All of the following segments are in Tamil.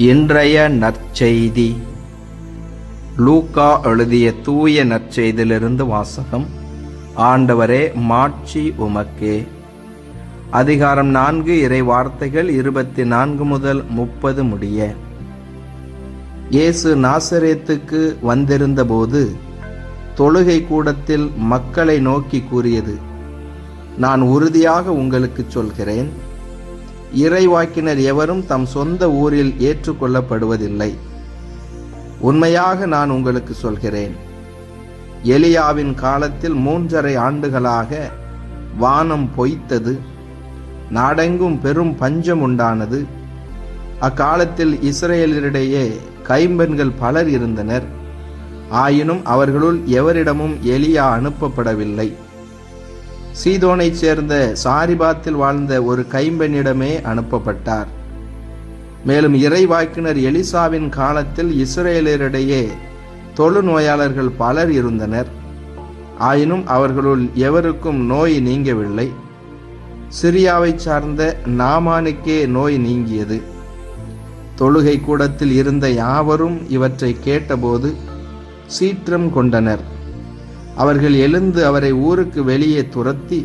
இன்றைய நற்செய்தி. லூக்கா எழுதிய தூய நற்செய்தியிலிருந்து வாசகம். ஆண்டவரே மாட்சி உமக்கே. அதிகாரம் நான்கு இறை வார்த்தைகள் இருபத்தி நான்கு முதல் முப்பது முடிய. இயேசு நாசரேத்துக்கு வந்திருந்தபோது தொழுகை கூடத்தில் மக்களை நோக்கி கூறியது நான் உறுதியாக உங்களுக்குச் சொல்கிறேன் இறைவாக்கினர் எவரும் தம் சொந்த ஊரில் ஏற்றுக்கொள்ளப்படுவதில்லை. உண்மையாக நான் உங்களுக்கு சொல்கிறேன். எலியாவின் காலத்தில் மூன்றரை ஆண்டுகளாக வானம் பொய்த்தது. நாடெங்கும் பெரும் பஞ்சம் உண்டானது. அக்காலத்தில் இஸ்ரேலரிடையே கைம்பெண்கள் பலர் இருந்தனர். ஆயினும் அவர்களுள் எவரிடமும் எலியா அனுப்பப்படவில்லை. சீதோனைச் சேர்ந்த சாரிபாத்தில் வாழ்ந்த ஒரு கைம்பெண்ணிடமே அனுப்பப்பட்டார். மேலும் இறைவாக்கினர் எலிசாவின் காலத்தில் இஸ்ரேலரிடையே தொழுநோயாளர்கள் பலர் இருந்தனர். ஆயினும் அவர்களுள் எவருக்கும் நோய் நீங்கவில்லை. சிரியாவைச் சார்ந்த நாமானுக்கே நோய் நீங்கியது. தொழுகை கூடத்தில் இருந்த யாவரும் இவற்றை கேட்டபோது சீற்றம் கொண்டனர். அவர்கள் எழுந்து அவரை ஊருக்கு வெளியே துரத்தி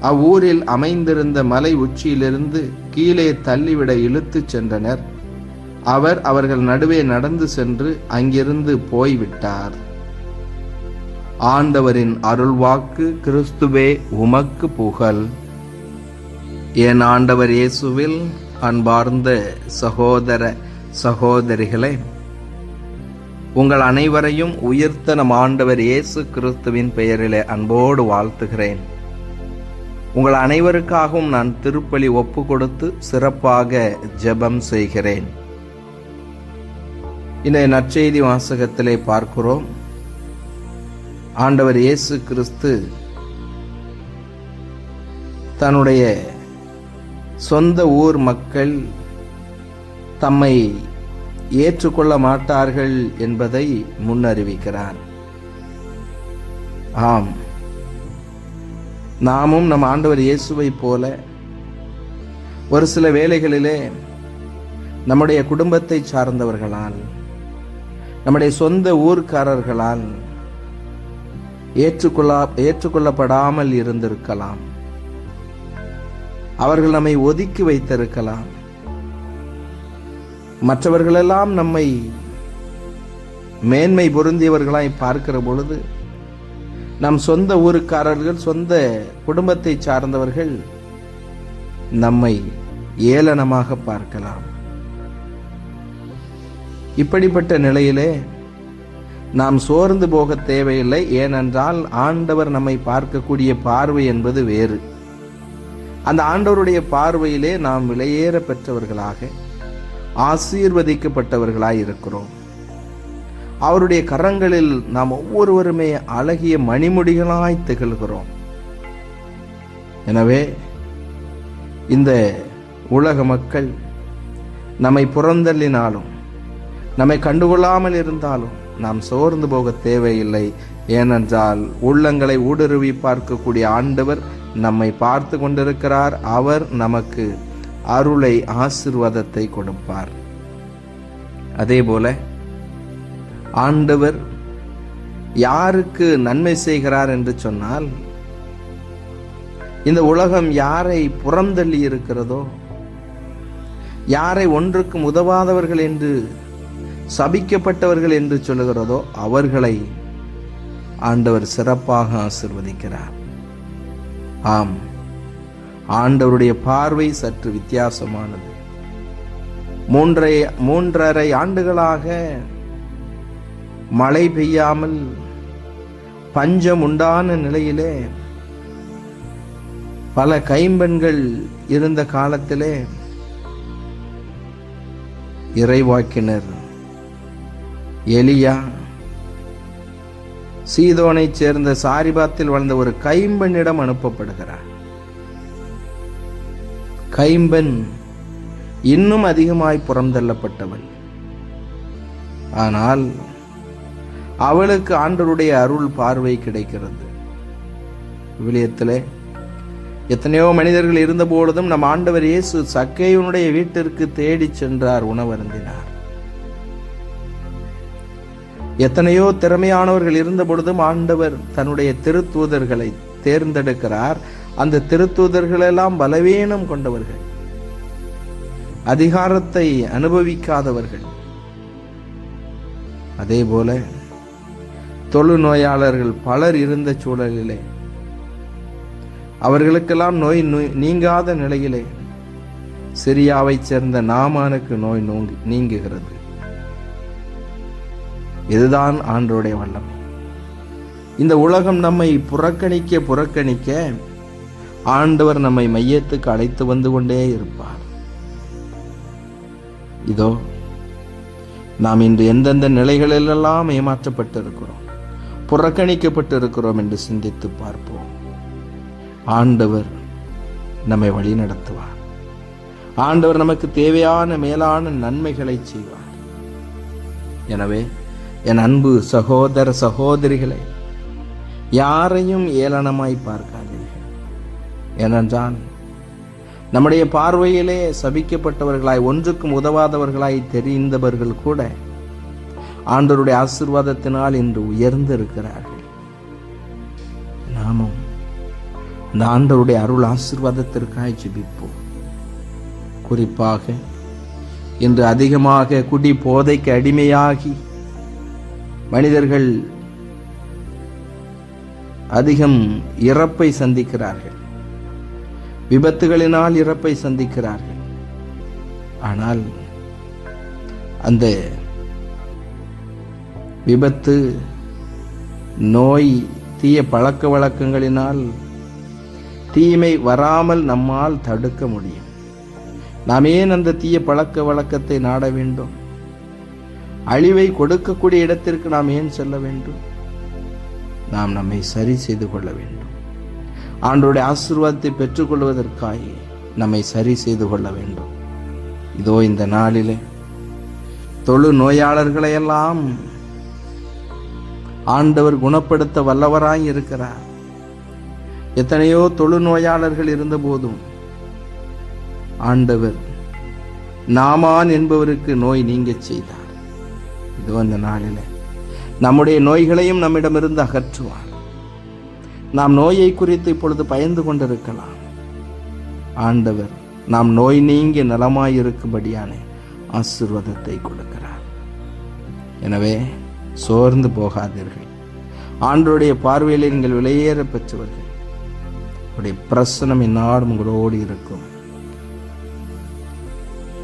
அவ்வூரில் அமைந்திருந்த மலை உச்சியிலிருந்து கீழே தள்ளிவிட இழுத்துச் சென்றனர். அவர் அவர்கள் நடுவே நடந்து சென்று அங்கிருந்து போய்விட்டார். ஆண்டவரின் அருள்வாக்கு கிறிஸ்துவே உமக்கு புகழ். என் ஆண்டவர் இயேசுவில் அன்பார்ந்த சகோதர சகோதரிகளே உங்கள் அனைவரையும் உயிர்த்த நம் ஆண்டவர் இயேசு கிறிஸ்துவின் பெயரிலே அன்போடு வாழ்த்துகிறேன். உங்கள் அனைவருக்காகவும் நான் திருப்பலி ஒப்பு கொடுத்து சிறப்பாக ஜெபம் செய்கிறேன். இன்றைய நற்செய்தி வாசகத்திலே பார்க்கிறோம். ஆண்டவர் இயேசு கிறிஸ்து தன்னுடைய சொந்த ஊர் மக்கள் தம்மை ஏற்றுக்கொள்ள மாட்டார்கள் என்பதை முன்னறிவிக்கிறார் ஆம். நாமும் நம் ஆண்டவர் இயேசுவை போல ஒரு சில வேளைகளிலே நம்முடைய குடும்பத்தை சார்ந்தவர்களால் நம்முடைய சொந்த ஊர்க்காரர்களால் ஏற்றுக்கொள்ளா ஏற்றுக்கொள்ளப்படாமல் இருந்திருக்கலாம். அவர்கள் நம்மை ஒதுக்கி வைத்திருக்கலாம். மற்றவர்களெல்லாம் நம்மை மேன்மை பொருந்தியவர்களாய் பார்க்கிற பொழுது நம் சொந்த ஊருக்காரர்கள் சொந்த குடும்பத்தை சார்ந்தவர்கள் நம்மை ஏளனமாக பார்க்கலாம். இப்படிப்பட்ட நிலையிலே நாம் சோர்ந்து போக தேவையில்லை. ஏனென்றால் ஆண்டவர் நம்மை பார்க்கக்கூடிய பார்வை என்பது வேறு. அந்த ஆண்டவருடைய பார்வையிலே நாம் விலையேற பெற்றவர்களாக ஆசீர்வதிக்கப்பட்டவர்களாய் இருக்கிறோம் அவருடைய கரங்களில் நாம் ஒவ்வொருவருமே அழகிய மணிமுடிகளாய் திகழ்கிறோம். எனவே இந்த உலக மக்கள் நம்மை புறந்தள்ளினாலும் நம்மை கண்டுகொள்ளாமல் இருந்தாலும் நாம் சோர்ந்து போக தேவையில்லை. ஏனென்றால் உள்ளங்களை ஊடுருவி பார்க்கக்கூடிய ஆண்டவர் நம்மை பார்த்து கொண்டிருக்கிறார். அவர் நமக்கு அருளை ஆசிர்வாதத்தை கொடுப்பார். அதே போல ஆண்டவர் யாருக்கு நன்மை செய்கிறார் என்று சொன்னால் இந்த உலகம் யாரை புறந்தள்ளி இருக்கிறதோ யாரை ஒன்றுக்கும் உதவாதவர்கள் என்று சபிக்கப்பட்டவர்கள் என்று சொல்லுகிறதோ அவர்களை ஆண்டவர் சிறப்பாக ஆசிர்வதிக்கிறார். ஆம். ஆண்டவருடைய பார்வை சற்று வித்தியாசமானது. மூன்றை மூன்றரை ஆண்டுகளாக மழை பெய்யாமல் பஞ்சம் உண்டான நிலையிலே பல கைம்பெண்கள் இருந்த காலத்திலே இறைவாக்கினர் எலியா சீதோனைச் சேர்ந்த சாரிபாத்தில் வாழ்ந்த ஒரு கைம்பெண்ணிடம் அனுப்பப்படுகிறார். கைம்பன் இன்னும் அதிகமாய் புறந்தள்ளப்பட்டவள். ஆனால் அவளுக்கு ஆண்டருடைய அருள் பார்வை கிடைக்கிறது. விவிலியத்தில் எத்தனையோ மனிதர்கள் இருந்தபொழுதும் நம் ஆண்டவர் இயேசு சக்கையனுடைய வீட்டிற்கு தேடிச் சென்றார் உணவருந்தினார். எத்தனையோ திறமையானவர்கள் இருந்த பொழுதும் ஆண்டவர் தன்னுடைய திருத்தூதர்களை தேர்ந்தெடுக்கிறார். அந்த திருத்தூதர்களெல்லாம் பலவீனம் கொண்டவர்கள். அதிகாரத்தை அனுபவிக்காதவர்கள். அதே போல தொழுநோயாளர்கள் பலர் இருந்த சூழலிலே அவர்களுக்கெல்லாம் நோய் நோய் நீங்காத நிலையிலே சிரியாவைச் சேர்ந்த நாமானுக்கு நோய் நோங்கி நீங்குகிறது. இதுதான் ஆண்டோடைய வல்லமை. இந்த உலகம் நம்மை புறக்கணிக்க புறக்கணிக்க ஆண்டவர் நம்மை மையத்துக்கு அழைத்து வந்து கொண்டே இருப்பார். இதோ நாம் இன்று எந்தெந்த நிலைகளிலெல்லாம் ஏமாற்றப்பட்டிருக்கிறோம் புறக்கணிக்கப்பட்டிருக்கிறோம் புறக்கணிக்கப்பட்டு இருக்கிறோம் என்று சிந்தித்து பார்ப்போம். ஆண்டவர் நம்மை வழி நடத்துவார். ஆண்டவர் நமக்கு தேவையான மேலான நன்மைகளை செய்வார். எனவே என் அன்பு சகோதர சகோதரிகளை யாரையும் ஏளனமாய் பார்க்க ஏனென்றால் நம்முடைய பார்வையிலே சபிக்கப்பட்டவர்களாய் ஒன்றுக்கும் உதவாதவர்களாய் தெரிந்தவர்கள் கூட ஆண்டவருடைய ஆசிர்வாதத்தினால் இன்று உயர்ந்து இருக்கிறார்கள் நாமும் இந்த ஆண்டவருடைய அருள் ஆசிர்வாதத்திற்காய் ஜிபிப்போம். குறிப்பாக இன்று அதிகமாக குடி போதைக்கு அடிமையாகி மனிதர்கள் அதிகம் இறப்பை சந்திக்கிறார்கள். விபத்துகளினால் இறப்பை சந்திக்கிறார்கள். ஆனால் அந்த விபத்து நோய் தீய பழக்க வழக்கங்களினால் தீமை வராமல் நம்மால் தடுக்க முடியும். நாம் ஏன் அந்த தீய பழக்க வழக்கத்தை நாட வேண்டும்? அழிவை கொடுக்கக்கூடிய இடத்திற்கு நாம் ஏன் செல்ல வேண்டும்? நாம் நம்மை சரி செய்து கொள்ள வேண்டும். ஆண்டோடைய ஆசீர்வாதத்தை பெற்றுக்கொள்வதற்காக நம்மை சரி செய்து கொள்ள வேண்டும். இதோ இந்த நாளிலே தொழு நோயாளர்களையெல்லாம் ஆண்டவர் குணப்படுத்த வல்லவராய் இருக்கிறார். எத்தனையோ தொழு நோயாளர்கள் இருந்த போதும் ஆண்டவர் நாமான் என்பவருக்கு நோய் நீங்கச் செய்தார். இதோ இந்த நாளிலே நம்முடைய நோய்களையும் நம்மிடமிருந்து அகற்றுவார். நாம் நோயை குறித்து இப்பொழுது பயந்து கொண்டிருக்கலாம். ஆண்டவர் நாம் நோய் நீங்கி நலமாயிருக்கும்படியான ஆசிர்வாதத்தை கொடுக்கிறார். எனவே சோர்ந்து போகாதீர்கள். ஆண்டவருடைய பார்வையில் நீங்கள் விலையேற பெற்றவர்கள். உடைய பிரசனம் இந்நாடும் உங்களோடு இருக்கும்.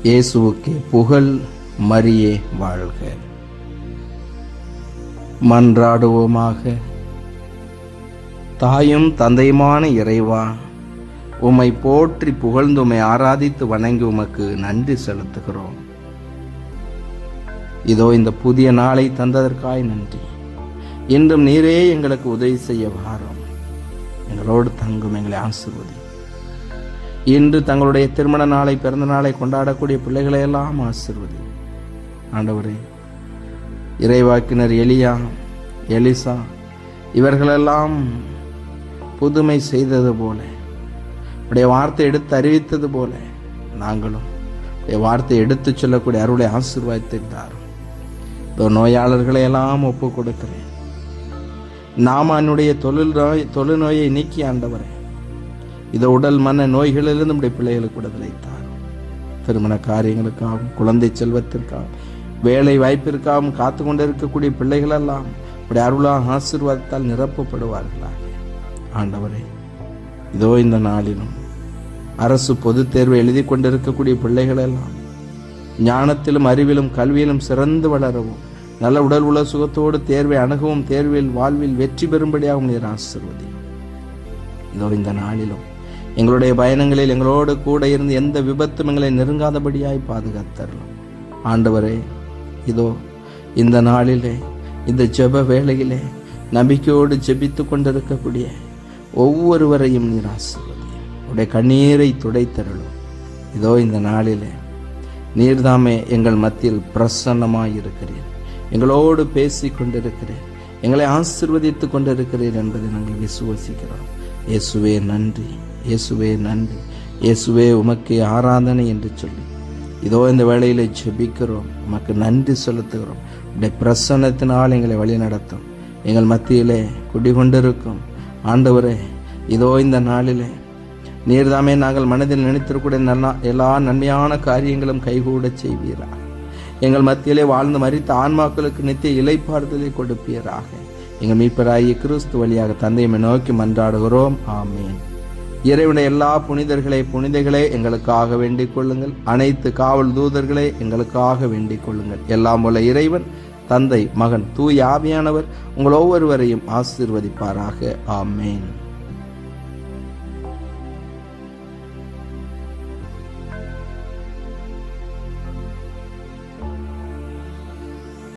இயேசுவுக்கு புகழ் மரியே வாழ்க. மன்றாடுவோமாக தாயும் தந்தையுமான இறைவா உம்மை போற்றி புகழ்ந்து உம்மை ஆராதித்து வணங்கி உமக்கு நன்றி செலுத்துகிறோம். இதோ இந்த புதிய நாளை தந்ததற்காய் நன்றி. இன்றும் நீரே எங்களுக்கு உதவி செய்ய வாரம். எங்களோடு தங்கும் எங்களை ஆசிர்வதி. இன்று தங்களுடைய திருமண நாளை பிறந்த நாளை கொண்டாடக்கூடிய பிள்ளைகளை எல்லாம் ஆசிர்வதி. ஆண்டவரே இறைவாக்கினர் எலியா எலிசா இவர்களெல்லாம் புதுமை செய்தது போல. உடைய வார்த்தை எடுத்து அறிவித்தது போல நாங்களும் உடைய வார்த்தை எடுத்து சொல்லக்கூடிய அருளை ஆசீர்வாதத்தை தாரும் இதோ நோயாளர்களை எல்லாம் ஒப்பு கொடுக்கிறேன். என்னுடைய தொழில் நோய் தொழுநோயை நீக்கி ஆண்டவரே இதோ உடல் மன நோய்களிலிருந்து நம்முடைய பிள்ளைகளுக்கு விடுதலை தாரும். திருமண காரியங்களுக்காகவும் குழந்தை செல்வத்திற்காகவும் வேலை வாய்ப்பிற்காகவும் காத்து கொண்டிருக்கக்கூடிய பிள்ளைகளெல்லாம் இப்படி அருளாக ஆசீர்வாதத்தால் நிரப்பப்படுவார்களாக. ஆண்டவரே இதோ இந்த நாளிலும் அரசு பொதுத் தேர்வு எழுதி கொண்டிருக்கக்கூடிய பிள்ளைகளெல்லாம் ஞானத்திலும் அறிவிலும் கல்வியிலும் சிறந்து வளரவும் நல்ல உடல் உள்ள சுகத்தோடு தேர்வை அணுகவும் தேர்வில் வாழ்வில் வெற்றி பெறும்படியாகவும் நீர் ஆசிர்வதி இதோ இந்த நாளிலும் எங்களுடைய பயணங்களில் எங்களோடு கூட இருந்து எந்த விபத்தும் எங்களை நெருங்காதபடியாய் பாதுகாத்தரலாம். ஆண்டவரே இதோ இந்த நாளிலே இந்த ஜெப வேளையிலே நம்பிக்கையோடு ஜெபித்து கொண்டிருக்கக்கூடிய ஒவ்வொருவரையும் நீர் ஆசிர்வதி உடைய கண்ணீரை துடைத்தருளும். இதோ இந்த நாளிலே நீர்தாமே எங்கள் மத்தியில் பிரசன்னமாய் இருக்கிறீர் எங்களோடு பேசி கொண்டிருக்கிறேன் எங்களை ஆசிர்வதித்துக் கொண்டிருக்கிறீர் என்பதை நாங்கள் விசுவசிக்கிறோம். இயேசுவே நன்றி இயேசுவே நன்றி இயேசுவே உமக்கு ஆராதனை என்று சொல்லி. இதோ இந்த வேளையில் ஜெபிக்கிறோம் உமக்கு நன்றி செலுத்துகிறோம். உடைய பிரசன்னத்தினால் எங்களை வழி நடத்தும் எங்கள் மத்தியிலே குடிகொண்டிருக்கும். ஆண்டவரே இதோ இந்த நாளிலே. நீர்தாமே நாங்கள் மனதில் நினைத்திருக்கூடிய நல்லா எல்லா நன்மையான காரியங்களும் கைகூடச் செய்வீரா. எங்கள் மத்தியிலே வாழ்ந்து மறித்த ஆன்மாக்களுக்கு நித்திய இலைப்பாறுதலை கொடுப்பீராக. எங்கள் மீட்பராகிய கிறிஸ்து வழியாக தந்தையை நோக்கி மன்றாடுகிறோம். ஆமேன். இறைவனுடைய எல்லா புனிதர்களே புனிதைகளே எங்களுக்காக வேண்டிக் கொள்ளுங்கள். அனைத்து காவல் தூதர்களே எங்களுக்காக வேண்டிக் கொள்ளுங்கள். எல்லாம் உள்ள இறைவன் தந்தை மகன் தூய் ஆவியானவர் உங்கள் ஒவ்வொருவரையும் ஆசீர்வதிப்பாராக. ஆமேன்.